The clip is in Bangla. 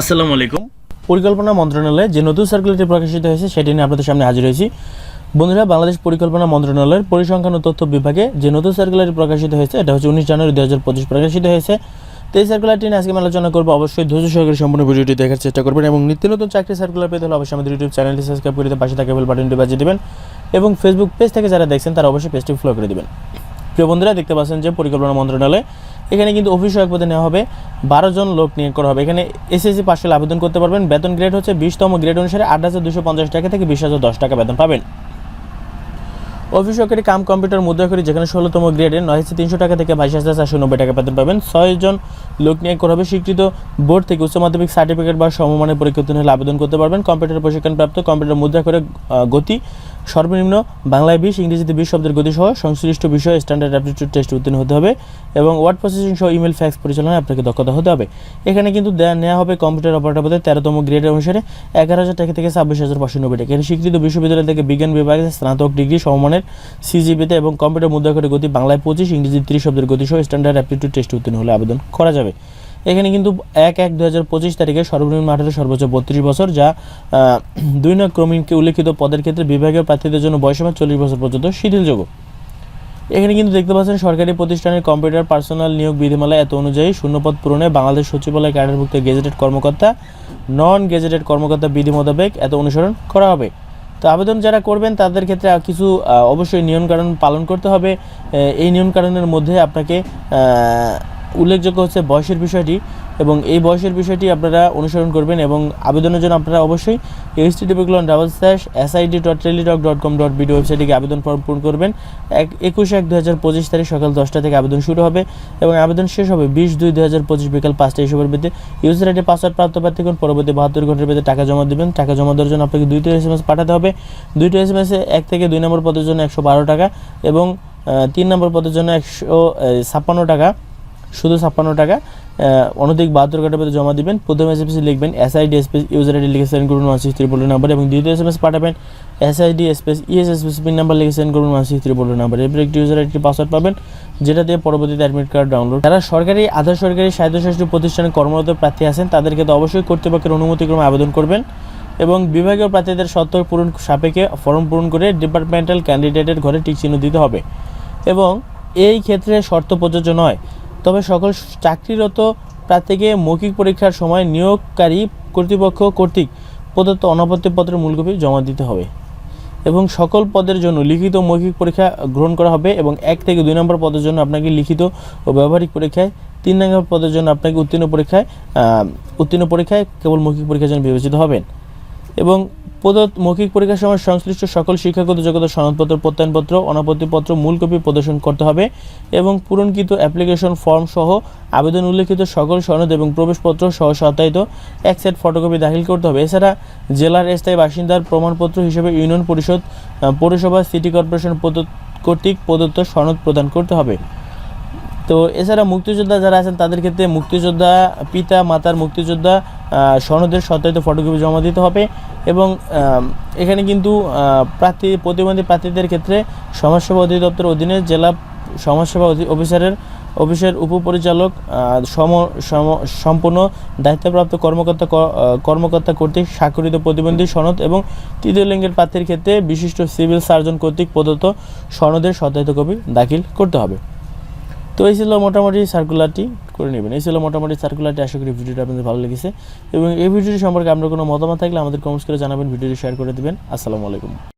আসসালামু আলাইকুম। পরিকল্পনা মন্ত্রণালয়ে যে নতুন সার্কুলারটি প্রকাশিত হয়েছে, সেটি নিয়ে আপনাদের সামনে হাজির হয়েছি। বন্ধুরা, বাংলাদেশ পরিকল্পনা মন্ত্রণালয়ের পরিসংখ্যান ও তথ্য বিভাগে যে নতুন সার্কুলারটি প্রকাশিত হয়েছে, এটা হচ্ছে উনিশ জানুয়ারি দু হাজার পঁচিশ প্রকাশিত হয়েছে। তো এই সার্কুলারটি নিয়ে আজকে আমি আলোচনা করব। অবশ্যই ধৈর্য সহকারে সম্পূর্ণ ভিডিওটি দেখার চেষ্টা করবেন এবং নিত্য নতুন চাকরি সার্কুলার পেতে হলে অবশ্যই আমাদের ইউটিউব চ্যানেলটি সাবস্ক্রাইব করে পাশে থাকা বেল বাটনটি বাজিয়ে দেবেন এবং ফেসবুক পেজ থেকে যারা দেখছেন, তারা অবশ্যই পেজটি ফলো করে দেবেন। প্রিয় বন্ধুরা, দেখতে পাচ্ছেন যে পরিকল্পনা মন্ত্রণালয় এখানে কিন্তু অফিস পদে নেওয়া হবে, বারো জন লোক নিয়োগ করা হবে। এখানে এসএসসি পাশ আবেদন করতে পারবেন। বেতন গ্রেড হচ্ছে বিশতম গ্রেড অনুসারে আট হাজার দুশো পঞ্চাশ টাকা থেকে বিশ হাজার দশ টাকা বেতন পাবেন। অফিস সহকারী কাম কম্পিউটার মুদ্রাকরি যেখানে ষোলোতম গ্রেডে নয় হাজার তিনশো টাকা থেকে বাইশ হাজার চারশো নব্বই টাকা বেতন পাবেন। ছয়জন লোক নিয়োগ করা হবে। স্বীকৃত বোর্ড থেকে উচ্চ মাধ্যমিক সার্টিফিকেট বা সমমানের পরীক্ষা হলে আবেদন করতে পারবেন। কম্পিউটার প্রশিক্ষণপ্রাপ্ত কম্পিউটার মুদ্রা করে গতি সর্বনিম্ন বাংলায় বিশ, ইংরেজিতে বিশ শব্দের গতি সহ সংশ্লিষ্ট বিষয়ে স্ট্যান্ডার্ড অ্যাপটিটিউড টেস্ট উত্তীর্ণ হতে হবে এবং ওয়ার্ড প্রসেসিং সহ ইমেল ফ্যাক্স পরিচালনায় আপনাকে দক্ষতা হতে হবে। এখানে কিন্তু নেওয়া হবে কম্পিউটার অপারেটর পদে তেরোতম গ্রেডের অনুসারে এগারো হাজার টাকা থেকে ছাব্বিশ হাজার পাঁচশো নব্বই টাকা। স্বীকৃত বিশ্ববিদ্যালয় থেকে বিজ্ঞান বিভাগে স্নাতক ডিগ্রি সমমানের সিজিপিতে এবং কম্পিউটার মুদ্রা করে গতি বাংলায় পঁচিশ ইংরেজি ত্রিশ শব্দের গতি সহ স্ট্যান্ডার্ড অ্যাপটিটিউড টেস্ট উত্তীর্ণ হলে আবেদন করা যাবে। এখানে কিন্তু এক এক দু হাজার পঁচিশ তারিখে সর্বনিম্ন আঠারো, সর্বোচ্চ বত্রিশ বছর, যা দুই নং ক্রমিককে উল্লেখিত পদের ক্ষেত্রে বিভাগীয় প্রার্থীদের জন্য বয়সীমা চল্লিশ বছর পর্যন্ত শিথিলযোগ্য এখানে কিন্তু দেখতে পাচ্ছেন সরকারি প্রতিষ্ঠানের কম্পিউটার পার্সোনাল নিয়োগ বিধিমালা এত অনুযায়ী শূন্যপদ পূরণে বাংলাদেশ সচিবালয় ক্যাডারভুক্ত গেজেটেড কর্মকর্তা নন গেজেটেড কর্মকর্তা বিধি মোতাবেক এত অনুসরণ করা হবে। তো আবেদন যারা করবেন, তাদের ক্ষেত্রে কিছু অবশ্যই নিয়মকানুন পালন করতে হবে। এই নিয়মকানুনের মধ্যে আপনাকে উল্লেখযোগ্য হচ্ছে বয়সের বিষয়টি এবং এই বয়সের বিষয়টি আপনারা অনুসরণ করবেন এবং আবেদনের জন্য আপনারা অবশ্যই H T TP colon double slash SID dot teletalk dot com dot BD ওয়েবসাইটে আবেদন ফর্ম পূরণ করবেন। এক একুশ এক দু হাজার পঁচিশ তারিখ সকাল দশটা থেকে আবেদন শুরু হবে এবং আবেদন শেষ হবে বিশ দুই দু হাজার পঁচিশ বিকাল পাঁচটা এসবের ভিত্তিতে ইউজার আইডি, পাসওয়ার্ড প্রাপ্ত প্রার্থীগণ পরবর্তী বাহাত্তর ঘণ্টার ভিতরে টাকা জমা দেবেন। টাকা জমা দেওয়ার জন্য আপনাকে দুইটি এস এম এস পাঠাতে হবে। দুইটি এস এম এসে এক থেকে দুই নম্বর পদের জন্য একশো বারো টাকা এবং তিন নম্বর পদের জন্য একশো ছাপ্পান্ন টাকা। শুধু ছাপ্পান্ন টাকা। অনধিক বাহাত্তর ঘণ্টার ভিতরে জমা দিবেন। প্রথম এস এম এস লিখবেন এসআইডি স্পেস ইউজার আইডি লিখে সেন্ড করুন ওয়ান সিক্স থ্রি বলে নাম্বার এবং দ্বিতীয় এস এম এস পাঠাবেন SID space ES space pin number লিখে সেন্ড করুন ওয়ান সিক্স থ্রি বলে নাম্বার এরপর একটি ইউজার আইডি পাসওয়ার্ড পাবেন, যেটা দিয়ে পরবর্তীতে অ্যাডমিট কার্ড ডাউনলোড যারা সরকারি, আধা সরকারি স্বায়ত্তশাসিত প্রতিষ্ঠানে কর্মরত প্রার্থী আছেন, তাদেরকে তো অবশ্যই কর্তৃপক্ষের অনুমতিক্রমে আবেদন করবেন এবং বিভাগীয় প্রার্থীদের শর্ত পূরণ সাপেক্ষে ফর্ম পূরণ করে ডিপার্টমেন্টাল ক্যান্ডিডেটের ঘরে টিক চিহ্ন দিতে হবে। এবং এই ক্ষেত্রে শর্ত প্রযোজ্য নয়। তবে সকল চাকরিরত প্রার্থীকে মৌখিক পরীক্ষার সময় নিয়োগকারী কর্তৃপক্ষ কর্তৃক প্রদত্ত অনাপত্তিপত্রের মূল কপি জমা দিতে হবে এবং সকল পদের জন্য লিখিত মৌখিক পরীক্ষা গ্রহণ করা হবে এবং এক থেকে দুই নম্বর পদের জন্য আপনাকে লিখিত ও ব্যবহারিক পরীক্ষায়, তিন নম্বর পদের জন্য আপনাকে উত্তীর্ণ পরীক্ষায় উত্তীর্ণ পরীক্ষায় কেবল মৌখিক পরীক্ষার জন্য বিবেচিত হবেন। এবং প্রদত্ত মৌখিক পরীক্ষার সময় সংশ্লিষ্ট সকল শিক্ষাগত যোগ্যতা সনদপত্র, প্রত্যয়নপত্র, অনাপত্তিপত্র, মূল কপি প্রদর্শন করতে হবে এবং পূরণকৃত অ্যাপ্লিকেশন ফর্ম সহ আবেদন উল্লেখিত সকল সনদ এবং প্রবেশপত্র সহ সত্যায়িত এক সেট ফটোকপি দাখিল করতে হবে। এছাড়া জেলার স্থায়ী বাসিন্দার প্রমাণপত্র হিসেবে ইউনিয়ন পরিষদ পৌরসভা, সিটি কর্পোরেশন কর্তৃক প্রদত্ত সনদ প্রদান করতে হবে। তো এছাড়া মুক্তিযোদ্ধা যারা আছেন, তাদের ক্ষেত্রে মুক্তিযোদ্ধা পিতা, মাতার মুক্তিযোদ্ধা সনদের সত্যায়িত ফটোকপি জমা দিতে হবে এবং এখানে কিন্তু প্রার্থী, প্রতিবন্ধী প্রার্থীদের ক্ষেত্রে সমাজসেবা অধিদপ্তর অধীনে জেলা সমাজসেবা অফিসারের, অফিসের উপপরিচালক সম- সম্পূর্ণ দায়িত্বপ্রাপ্ত কর্মকর্তা কর্মকর্তা কর্তৃক স্বাক্ষরিত প্রতিবন্ধী সনদ এবং তৃতীয় লিঙ্গের প্রার্থীর ক্ষেত্রে বিশিষ্ট সিভিল সার্জন কর্তৃক প্রদত্ত সনদের সত্যায়িত কপি দাখিল করতে হবে। তো এই ছিল মোটামুটি সার্কুলারটি করে নেবেন। এই ছিল মোটামুটি সার্কুলারটি আশা করি ভিডিওটা আপনাদের ভালো লেগেছে। এবং এই ভিডিওটি সম্পর্কে আপনার কোনো মতামত থাকলে আমাদের কমেন্টস করে জানাবেন, ভিডিওটি শেয়ার করে দেবেন। আসসালামু আলাইকুম।